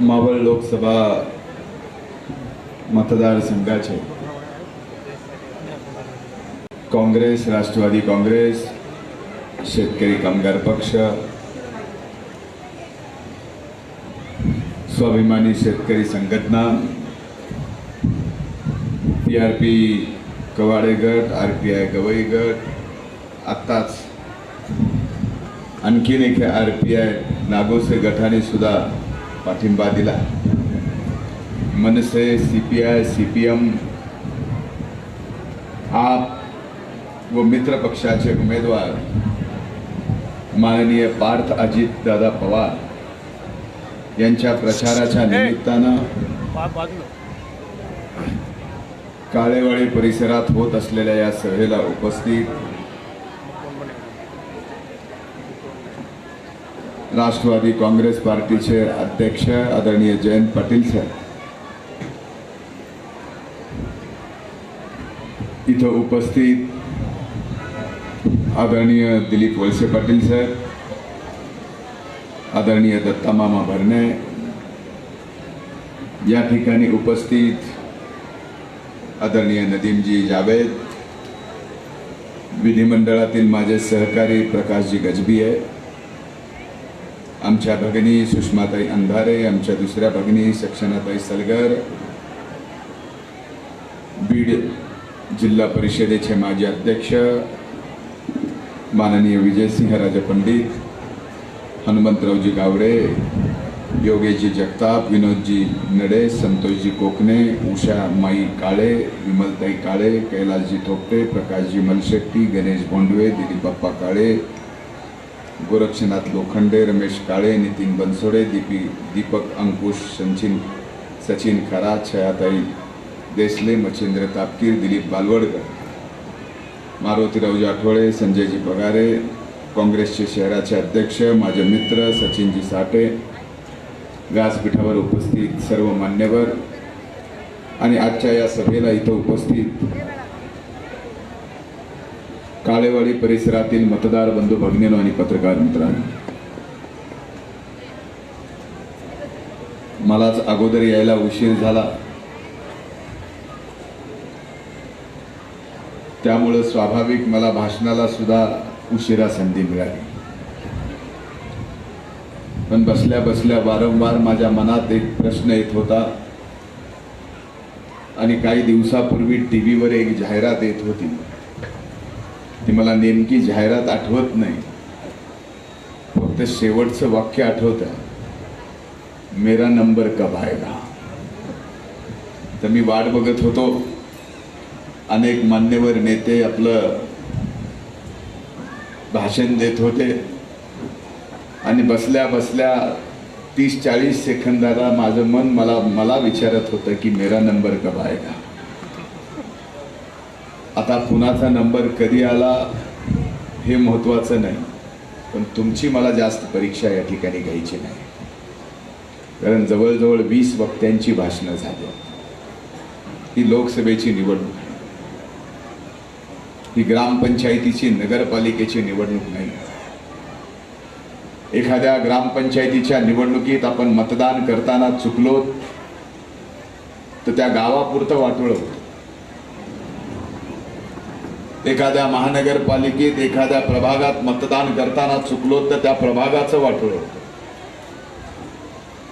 मावळ लोकसभा मतदारसंघाचे काँग्रेस राष्ट्रवादी काँग्रेस शेतकरी कामगार पक्ष स्वाभिमानी शेतकरी संघटना पी आर पी कवाडे गट आर पी आय गवई गट आत्ताच आणखीन एक आर पी आय नागोसे गटाने सुद्धा पाठिंबा दिला. मनसे C P I C P M AAP व मित्र पक्षाचे उमेदवार माननीय पार्थ अजित दादा पवार यांच्या प्रचाराच्या निमित्तानं काळेवाडी परिसरात होत असलेल्या या सभेला उपस्थित राष्ट्रवादी काँग्रेस पार्टीचे अध्यक्ष आदरणीय जयंत पाटील सर इथं उपस्थित आदरणीय दिलीप वळसे पाटील सर आदरणीय दत्तामामा भरणे या ठिकाणी उपस्थित आदरणीय नदीमजी जावेद विधिमंडळातील माझे सहकारी प्रकाशजी गजबी आहे आमच्या भगिनी सुषमाताई अंधारे आमच्या दुसऱ्या भगिनी सक्षणाताई सलगर बीड जिल्हा परिषदेचे माजी अध्यक्ष माननीय विजयसिंह राजा पंडित हनुमंतरावजी गावडे योगेशजी जगताप विनोदजी नडे संतोषजी कोकणे उषा माई काळे विमलताई काळे कैलासजी थोपटे प्रकाशजी मलशेट्टी गणेश बोंडवे दिलीप बाप्पा काळे गोरक्षनाथ लोखंडे रमेश काळे नितीन बनसोडे दीपी दीपक अंकुश सचिन सचिन खरा छयाताई देसले मच्छिंद्र तापकीर दिलीप बालवडकर मारुतीरावजी आठवळे संजयजी पगारे काँग्रेसचे शहराचे अध्यक्ष माझे मित्र सचिनजी साठे व्यासपीठावर उपस्थित सर्व मान्यवर आणि आजच्या या सभेला इथं उपस्थित काळेवाडी परिसरातील मतदार बंधू भगिनीनो आणि पत्रकार मित्रांनो. मलाच अगोदर यायला उशीर झाला. त्यामुळं स्वाभाविक मला भाषणाला सुद्धा उशिरा संधी मिळाली. पण बसल्या बसल्या वारंवार माझ्या मनात एक प्रश्न येत होता. आणि काही दिवसापूर्वी टी व्हीवर एक जाहिरात येत होती. ती मला नेमकी जाहिरात आठवत नाही. फक्त शेवटचं वाक्य आठवतं. मेरा नंबर कब आएगा? तर मी वाट बघत होतो. अनेक मान्यवर नेते आपलं भाषण देत होते. आणि बसल्या बसल्या तीस चाळीस सेकंदाला माझं मन मला मला विचारत होतं की मेरा नंबर कब आएगा? आता कुणाचा नंबर कधी आला हे महत्त्वाचं नाही पण तुमची मला जास्त परीक्षा या ठिकाणी घ्यायची नाही. कारण जवळजवळ वीस वक्त्यांची भाषणं झाली. ही लोकसभेची निवडणूक आहे. ही ग्रामपंचायतीची नगरपालिकेची निवडणूक नाही. एखाद्या ग्रामपंचायतीच्या निवडणुकीत आपण मतदान करताना चुकलो तर त्या गावापुरतं वाटोळं होतं. एखाद्या महानगरपालिकेत एखाद्या प्रभागात मतदान करताना चुकलो तर त्या प्रभागाचं वाटोळं होतं.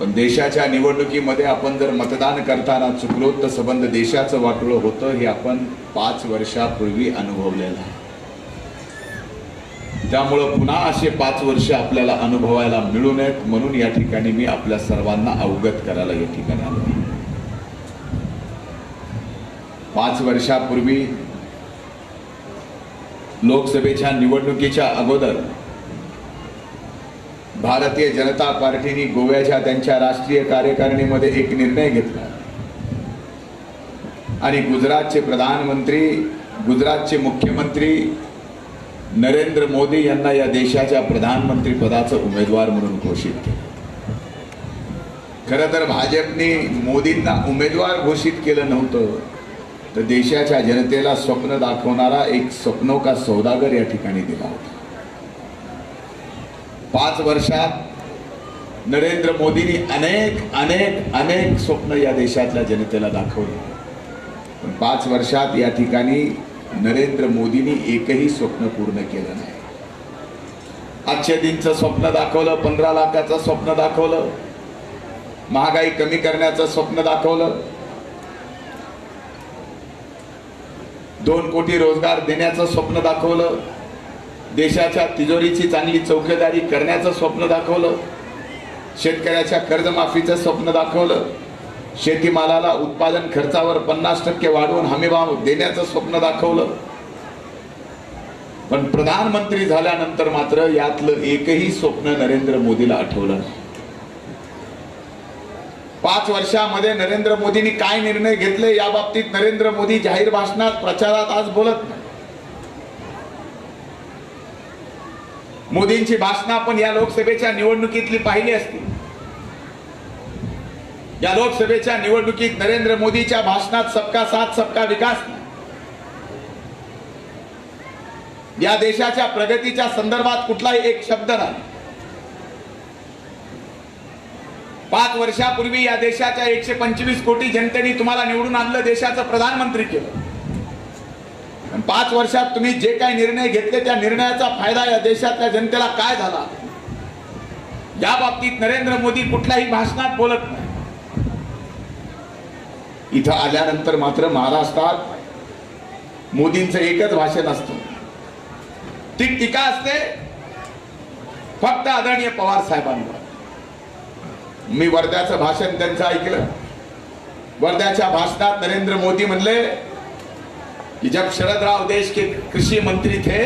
पण देशाच्या निवडणुकीमध्ये आपण जर मतदान करताना चुकलो तर संबंध देशाचं वाटलं होतं हे आपण पाच वर्षापूर्वी अनुभवलेलं आहे. त्यामुळं पुन्हा असे पाच वर्ष आपल्याला अनुभवायला मिळू नयेत म्हणून या ठिकाणी मी आपल्या सर्वांना अवगत करायला या ठिकाणी आलो पाच वर्षापूर्वी लोकसभेच्या निवडणुकीच्या अगोदर भारतीय जनता पार्टीने गोव्याच्या त्यांच्या राष्ट्रीय कार्यकारिणीमध्ये एक निर्णय घेतला. आणि गुजरातचे प्रधानमंत्री गुजरातचे मुख्यमंत्री नरेंद्र मोदी यांना या देशाच्या प्रधानमंत्री पदाचं उमेदवार म्हणून घोषित केलं. खरं तर भाजपने मोदींना उमेदवार घोषित केलं नव्हतं. तर देशाच्या जनतेला स्वप्न दाखवणारा एक स्वप्नो का सौदागर या ठिकाणी दिला होता. पाच वर्षात नरेंद्र मोदींनी अनेक अनेक अनेक स्वप्न या देशातल्या जनतेला दाखवली. पण पाच वर्षात या ठिकाणी नरेंद्र मोदींनी एकही स्वप्न पूर्ण केलं नाही. आजच्या दिनचं स्वप्न दाखवलं पंधरा लाखाचं स्वप्न दाखवलं महागाई कमी करण्याचं स्वप्न दाखवलं दोन कोटी रोजगार देण्याचं स्वप्न दाखवलं. देशाच्या तिजोरीची चांगली चौकीदारी करण्याचं स्वप्न दाखवलं. शेतकऱ्याच्या कर्जमाफीचं स्वप्न दाखवलं. शेतीमालाला उत्पादन खर्चावर पन्नास टक्के वाढवून हमीभाव देण्याचं स्वप्न दाखवलं. पण प्रधानमंत्री झाल्यानंतर मात्र यातलं एकही स्वप्न नरेंद्र मोदीला आठवलं नाही. पाच वर्षामध्ये नरेंद्र मोदींनी काय निर्णय घेतले या बाबतीत नरेंद्र मोदी जाहीर भाषणात प्रचारात आज बोलत नाही. मोदींची भाषणं आपण या लोकसभेच्या निवडणुकीतली पाहिली असती. या लोकसभेच्या निवडणुकीत नरेंद्र मोदीच्या भाषणात सबका साथ सबका विकास नाही. या देशाच्या प्रगतीच्या संदर्भात कुठलाही एक शब्द नाही. पाच वर्षापूर्वी या देशाच्या एकशे पंचवीस कोटी जनतेने तुम्हाला निवडून आणलं देशाचं प्रधानमंत्री केलं. पाच वर्षात तुम्ही जे काही निर्णय घेतले त्या निर्णयाचा फायदा या देशातल्या जनतेला काय झाला? या बाबतीत नरेंद्र मोदी कुठल्याही भाषणात बोलत नाही. इथं आल्यानंतर मात्र महाराष्ट्रात मोदींचं एकच भाषण असतं. ती टीका असते. फक्त आदरणीय पवार साहेबांवर. मी वर्ध्याचं भाषण त्यांचं ऐकलं. वर्ध्याच्या भाषणात नरेंद्र मोदी म्हणले कि जब शरद राव देश के कृषी मंत्री थे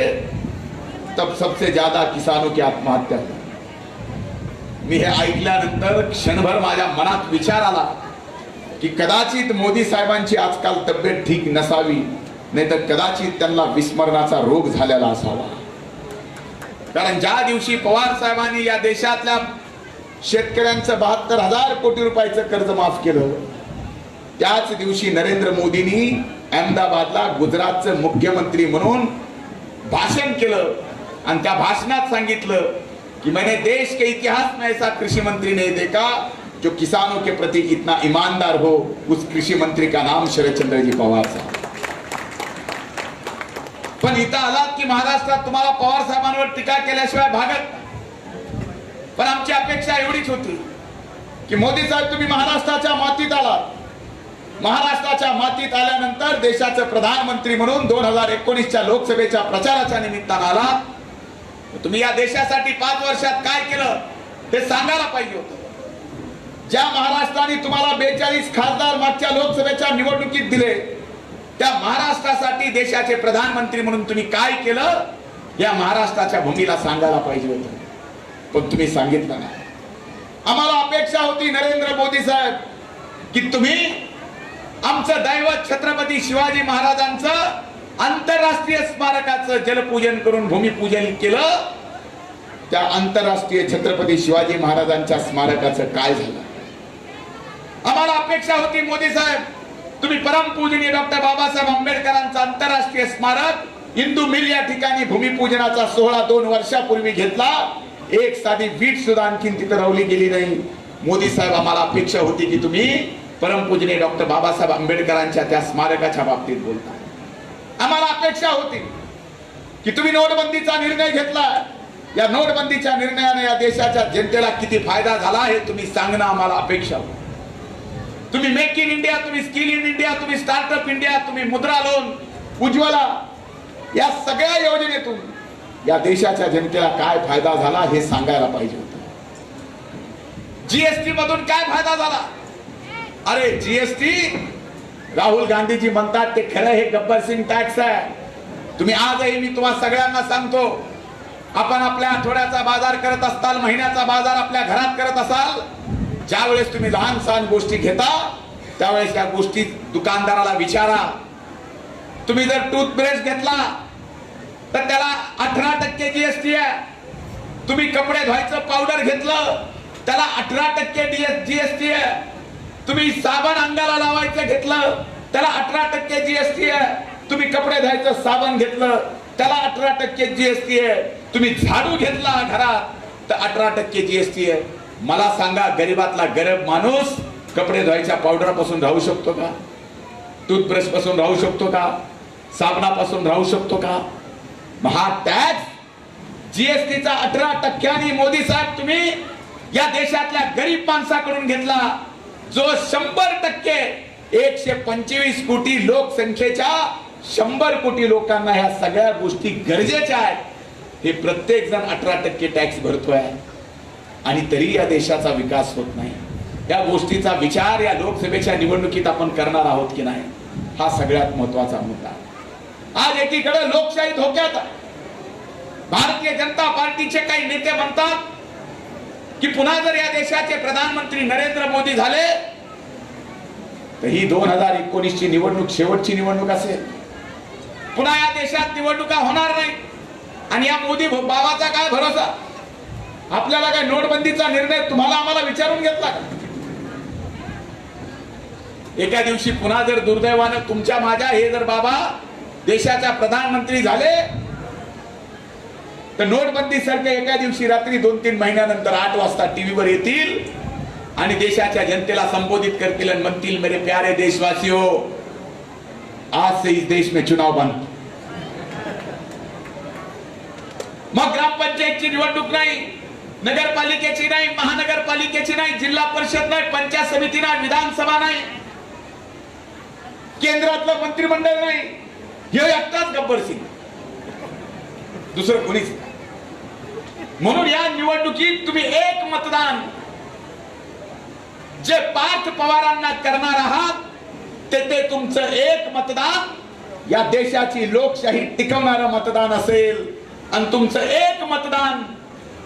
तब सबसे ज्यादा किसानों की आत्महत्या मी हे ऐकल्यानंतर क्षणभर माझ्या मनात विचार आला की कदाचित मोदी साहेबांची आजकाल तब्येत ठीक नसावी नाही तर कदाचित त्यांना विस्मरणाचा रोग झालेला असावा. कारण ज्या दिवशी पवार साहेबांनी या देशातल्या शेतकऱ्यांचं बहात्तर हजार कोटी रुपयाचं कर्ज माफ केलं त्याच दिवशी नरेंद्र मोदींनी अहमदाबादला गुजरातचं मुख्यमंत्री म्हणून भाषण केलं आणि त्या भाषणात सांगितलं कि मैंने देश के इतिहास में ऐसा कृषी मंत्री नहीं देखा जो किसानों के प्रति इतना ईमानदार हो उस कृषी मंत्री का नाम शरद चंद्र जी पवार साहब पण इथं आलात की महाराष्ट्रात तुम्हाला पवार साहेबांवर टीका केल्याशिवाय भागत नाही. पण आमची अपेक्षा एवढीच होती की मोदी साहेब तुम्ही महाराष्ट्राच्या मातीत आलात. महाराष्ट्राच्या मातीत आल्यानंतर देशाचे प्रधानमंत्री म्हणून दोन हजार एकोणीसच्या लोकसभेच्या प्रचाराच्या निमित्तानं आलात तुम्ही या देशासाठी पाच वर्षात काय केलं ते सांगायला पाहिजे होतं. ज्या महाराष्ट्राने तुम्हाला बेचाळीस खासदार मागच्या लोकसभेच्या निवडणुकीत दिले त्या महाराष्ट्रासाठी देशाचे प्रधानमंत्री म्हणून तुम्ही काय केलं या महाराष्ट्राच्या भूमीला सांगायला पाहिजे होतं. पण तुम्ही सांगितलं नाही. आम्हाला अपेक्षा होती नरेंद्र मोदी साहेब की तुम्ही आमचं दैवत छत्रपती शिवाजी महाराजांचं आंतरराष्ट्रीय स्मारकाचं जलपूजन करून भूमिपूजन केलं. त्या आंतरराष्ट्रीय छत्रपती शिवाजी महाराजांच्या स्मारकाचं काय झालं? आम्हाला अपेक्षा होती मोदी साहेब तुम्ही परमपूजनीय डॉक्टर बाबासाहेब आंबेडकरांचं आंतरराष्ट्रीय स्मारक हिंदू मिल या ठिकाणी भूमिपूजनाचा सोहळा दोन वर्षापूर्वी घेतला. एक साधी वीट सुद्धा आणखीन तिथं रावली गेली नाही. मोदी साहेब आम्हाला अपेक्षा होती की तुम्ही परमपूजनीय डॉक्टर बाबासाहेब आंबेडकरांच्या त्या स्मारकाच्या बाबतीत बोलता. आम्हाला अपेक्षा होती की तुम्ही नोटबंदीचा निर्णय घेतला या नोटबंदीच्या निर्णयाने या देशाच्या जनतेला किती फायदा झाला हे तुम्ही सांगणं आम्हाला अपेक्षा होती. तुम्ही मेक इन इंडिया तुम्ही स्किल इन इंडिया तुम्ही स्टार्टअप इंडिया तुम्ही मुद्रा लोन उज्ज्वला या सगळ्या योजनेतून या देशाच्या जनतेला काय फायदा झाला हे सांगायला पाहिजे होत. जीएसटी मधून काय फायदा झाला? अरे जीएसटी राहुल गांधीजी म्हणतात ते खरं हे गब्बर सिंग टॅक्स आहे. तुम्ही आजही मी तुम्हाला सगळ्यांना सांगतो आपण आपल्या आठवड्याचा बाजार करत असताल महिन्याचा बाजार आपल्या घरात करत असाल ज्यावेळेस तुम्ही लहान सहान गोष्टी घेता त्यावेळेस त्या गोष्टी दुकानदाराला विचारा. तुम्ही जर टूथब्रश घेतला तर त्याला अठरा टक्के जीएसटी आहे. तुम्ही कपडे धुवायचं पावडर घेतलं त्याला अठरा टक्के जीएसटी आहे. तुम्ही साबण अंगाला लावायचं घेतलं त्याला अठरा टक्के जीएसटी आहे. तुम्ही कपडे धुवायचं साबण घेतलं त्याला अठरा टक्के जीएसटी आहे. तुम्ही झाडू घेतला घरात तर अठरा टक्के जीएसटी आहे. मला सांगा गरीबातला गरीब माणूस कपडे धुवायच्या पावडरपासून राहू शकतो का? टूथब्रशपासून राहू शकतो का? साबणापासून राहू शकतो का? हा टॅक्स जीएसटीचा अठरा टक्क्यांनी मोदी साहेब तुम्ही या देशातल्या गरीब माणसाकडून घेतला. जो शंभर टक्के एकशे पंचवीस कोटी लोकसंख्येच्या शंभर कोटी लोकांना ह्या सगळ्या गोष्टी गरजेच्या आहेत. हे प्रत्येक जण अठरा टक्के टॅक्स भरतोय. आणि तरी या देशाचा विकास होत नाही. या गोष्टीचा विचार या लोकसभेच्या निवडणुकीत आपण करणार आहोत की नाही? हा सगळ्यात महत्त्वाचा मुद्दा. आज एकीकडे लोकशाही धोक्यात आहे. भारतीय जनता पार्टीचे काही नेते म्हणतात की पुन्हा जर या देशाचे प्रधानमंत्री नरेंद्र मोदी झाले तर ही दोन हजार एकोणीस ची निवडणूक शेवटची निवडणूक असेल. पुन्हा या देशात निवडणुका होणार नाही. आणि या मोदी बाबाचा काय भरोसा? आपल्याला काय नोटबंदीचा निर्णय तुम्हाला आम्हाला विचारून घेतला का? एका दिवशी पुन्हा जर दुर्दैवानं तुमच्या माझ्या हे जर बाबा देशाच्या प्रधानमंत्री झाले. तर नोटबंदी सारखे एका दिवशी रात्री दोन तीन महिन्यानंतर आठ वाजता टीव्हीवर येतील आणि देशाच्या जनतेला संबोधित करतील आणि म्हणतील मेरे प्यारे देशवासियो आज से इस देश में चुनाव बंद. मग ग्रामपंचायतची निवडणूक नाही नगरपालिकेची नाही महानगरपालिकेची नाही जिल्हा परिषद नाही पंचायत समिती नाही विधानसभा नाही केंद्रातलं मंत्रिमंडळ नाही. हे एकटाच गब्बर सिंग. दुसरं कोणीच म्हणून या निवडणुकीत तुम्ही एक मतदान जे पार्थ पवारांना करणार आहात ते ते तुमचं एक मतदान. या देशाची लोकशाही टिकवणारं मतदान असेल. आणि तुमचं एक मतदान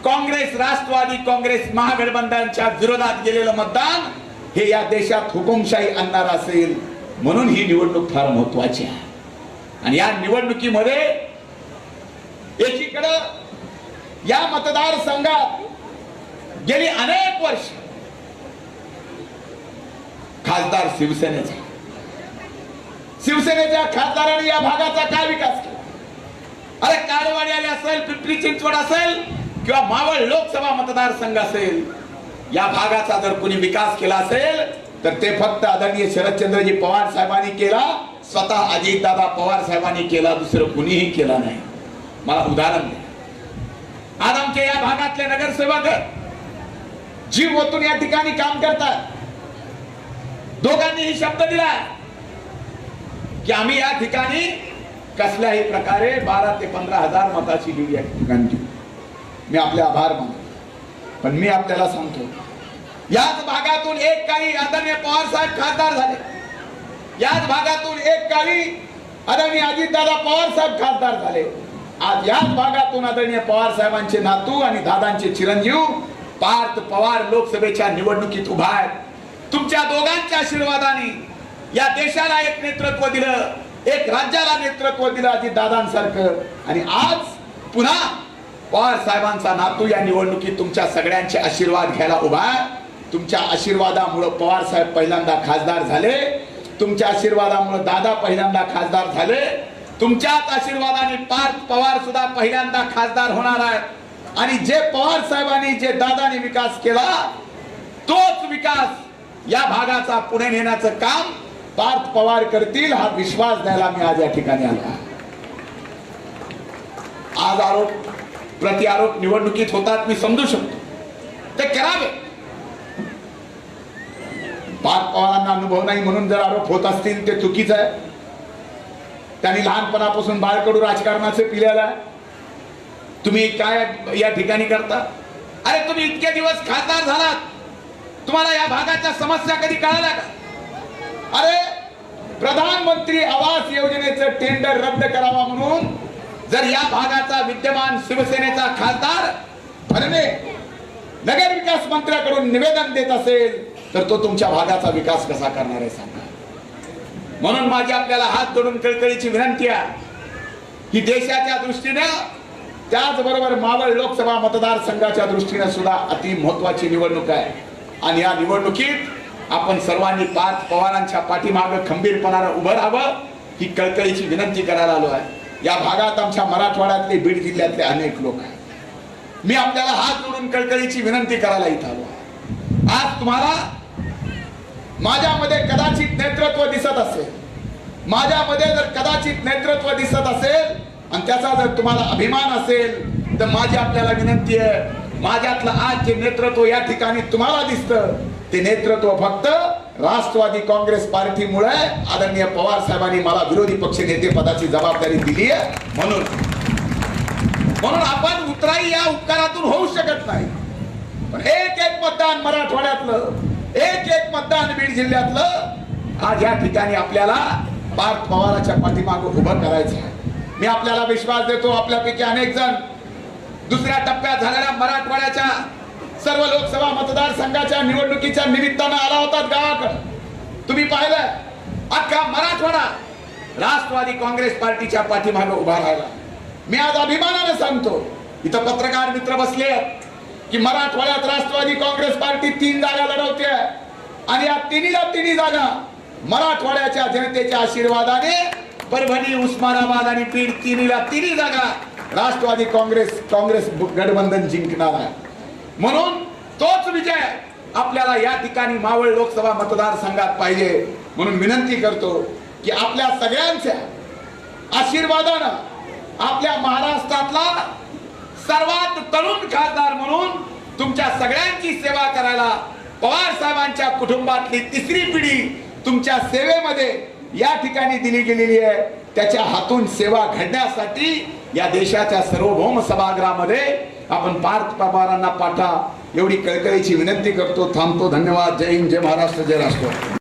काँग्रेस राष्ट्रवादी काँग्रेस महागठबंधनच्या विरोधात गेलेलं मतदान हे या देशात हुकुमशाही आणणार असेल. म्हणून ही निवडणूक फार महत्वाची आहे. आणि या निवडणुकीमध्ये एकीकडं या मतदारसंघात गेली अनेक वर्ष खासदार शिवसेनेचा. शिवसेनेच्या खासदारांनी या भागाचा काय विकास केला? अरे काळवाडी आली असेल पिंपरी चिंचवड असेल किंवा मावळ लोकसभा मतदारसंघ असेल या भागाचा जर कोणी विकास केला असेल तर ते फक्त आदरणीय शरदचंद्रजी पवार साहेबांनी केला. स्वतः अजितदादा पवार साहेबांनी केला दुसरं कुणीही केला नाही. मला उदाहरण द्या. आज आमच्या या भागातले नगरसेवक जीव ओतून या ठिकाणी काम करतात. दोघांनीही शब्द दिला. की आम्ही या ठिकाणी कसल्याही प्रकारे बारा ते पंधरा हजार मताची लीड या ठिकाणी मी आपले आभार मानतो. पण मी आपल्याला सांगतो याच भागातून एक काही आदरणीय पवार साहेब खासदार झाले. याच भागातून एक काळी आदरणीय अजितदादा पवार साहेब खासदार झाले. आज याच भागातून आदरणीय पवार साहेबांचे नातू आणि दादांचे चिरंजीव पार्थ पवार लोकसभेच्या निवडणुकीत उभा आहेत. तुमच्या दोघांच्या आशीर्वादाने या देशाला एक नेतृत्व दिलं एक राज्याला नेतृत्व दिलं अजित दादांसारखं. आणि आज पुन्हा पवार साहेबांचा नातू या निवडणुकीत तुमच्या सगळ्यांचे आशीर्वाद घ्यायला उभा आहे. तुमच्या आशीर्वादामुळं पवार साहेब पहिल्यांदा खासदार झाले. तुमच्या आशीर्वादामुळे दादा पहिल्यांदा खासदार झाले. तुमच्याच आशीर्वादाने पार्थ पवार सुद्धा पहिल्यांदा खासदार होणार आहे. आणि जे पवार साहेबांनी जे दादाने विकास केला तोच विकास या भागाचा पुढे नेण्याचं काम पार्थ पवार करतील हा विश्वास द्यायला मी आज या ठिकाणी आलो आज आरोप प्रतिआरोप निवडणुकीत होतात मी समजू शकतो. ते करावे. पार्थ पवारांना अनुभव नाही म्हणून जर आरोप होत असतील ते चुकीचं आहे. त्यांनी लहानपणापासून बाळकडू राजकारणाचे पिलेला आहे. तुम्ही काय या ठिकाणी करता? अरे तुम्ही इतके दिवस खासदार झालात. तुम्हाला या भागाच्या समस्या कधी कळाल्या का? अरे प्रधानमंत्री आवास योजनेचं टेंडर रद्द करावा म्हणून जर या भागाचा विद्यमान शिवसेनेचा खासदार भरणे नगरविकास मंत्र्याकडून निवेदन देत असेल तर तो तुमच्या भागाचा विकास कसा करणार आहे सांगा. म्हणून माझी आपल्याला हात जोडून कळकळीची विनंती आहे की देशाच्या दृष्टीनं त्याचबरोबर मावळ लोकसभा मतदारसंघाच्या दृष्टीने सुद्धा अति महत्वाची निवडणूक आहे. आणि या निवडणुकीत आपण सर्वांनी पाच पवारांच्या पाठीमागं खंबीरपणानं उभं राहावं ही कळकळीची विनंती करायला आलो आहे. या भागात आमच्या मराठवाड्यातले बीड जिल्ह्यातले अनेक लोक आहेत. मी आपल्याला हात जोडून कळकळीची विनंती करायला इथं आलो आहे. आज तुम्हाला माझ्यामध्ये कदाचित नेतृत्व दिसत असेल. माझ्यामध्ये जर कदाचित नेतृत्व दिसत असेल आणि त्याचा जर तुम्हाला अभिमान असेल तर माझी आपल्याला विनंती आहे माझ्यातलं आज जे नेतृत्व या ठिकाणी तुम्हाला दिसतं ते नेतृत्व फक्त राष्ट्रवादी काँग्रेस पार्टीमुळे आदरणीय पवार साहेबांनी मला विरोधी पक्ष नेते पदाची जबाबदारी दिली आहे. म्हणून म्हणून आपण उतराई या उपकारातून होऊ शकत नाही. पण एक एक मतदान मराठवाड्यातलं एक एक मतदान बीड जिल्ह्यातलं. आज या ठिकाणी आपल्याला पार्थ पवाराच्या पाठीमागं उभं करायचं आहे. मी आपल्याला विश्वास देतो आपल्यापैकी अनेक जण दुसऱ्या टप्प्यात झालेल्या मराठवाड्याच्या सर्व लोकसभा मतदारसंघाच्या निवडणुकीच्या निमित्तानं आला होतात गावाकडं. तुम्ही पाहिलं अख्खा मराठवाडा राष्ट्रवादी काँग्रेस पार्टीच्या पाठीमागं उभा राहिला. मी आज अभिमानानं सांगतो इथं पत्रकार मित्र बसले आहेत की मराठवाड्यात राष्ट्रवादी काँग्रेस पार्टी तीन जागा लढवते. आणि या तिन्हीला तिन्ही जागा मराठवाड्याच्या जनतेच्या आशीर्वादाने परभणी उस्मानाबाद आणि बीड तिन्हीला तिन्ही जागा राष्ट्रवादी काँग्रेस काँग्रेस गठबंधन जिंकणार आहे. म्हणून तोच विजय आपल्याला या ठिकाणी मावळ लोकसभा मतदारसंघात पाहिजे. म्हणून विनंती करतो की आपल्या सगळ्यांच्या आशीर्वादानं आपल्या महाराष्ट्रातला सर्वात तरुण खासदार म्हणून तुमच्या सगळ्यांची सेवा करायला पवार साहेबांच्या कुटुंबातली तिसरी पिढी तुमच्या सेवेमध्ये या ठिकाणी दिली गेलेली आहे. त्याच्या हातून सेवा घडण्यासाठी या देशाच्या सार्वभौम सभागृहामध्ये आपण पार्थ पवारांना पाठा एवढी कळकळीची विनंती करतो थांबतो. धन्यवाद. जय हिंद जय महाराष्ट्र जय राष्ट्र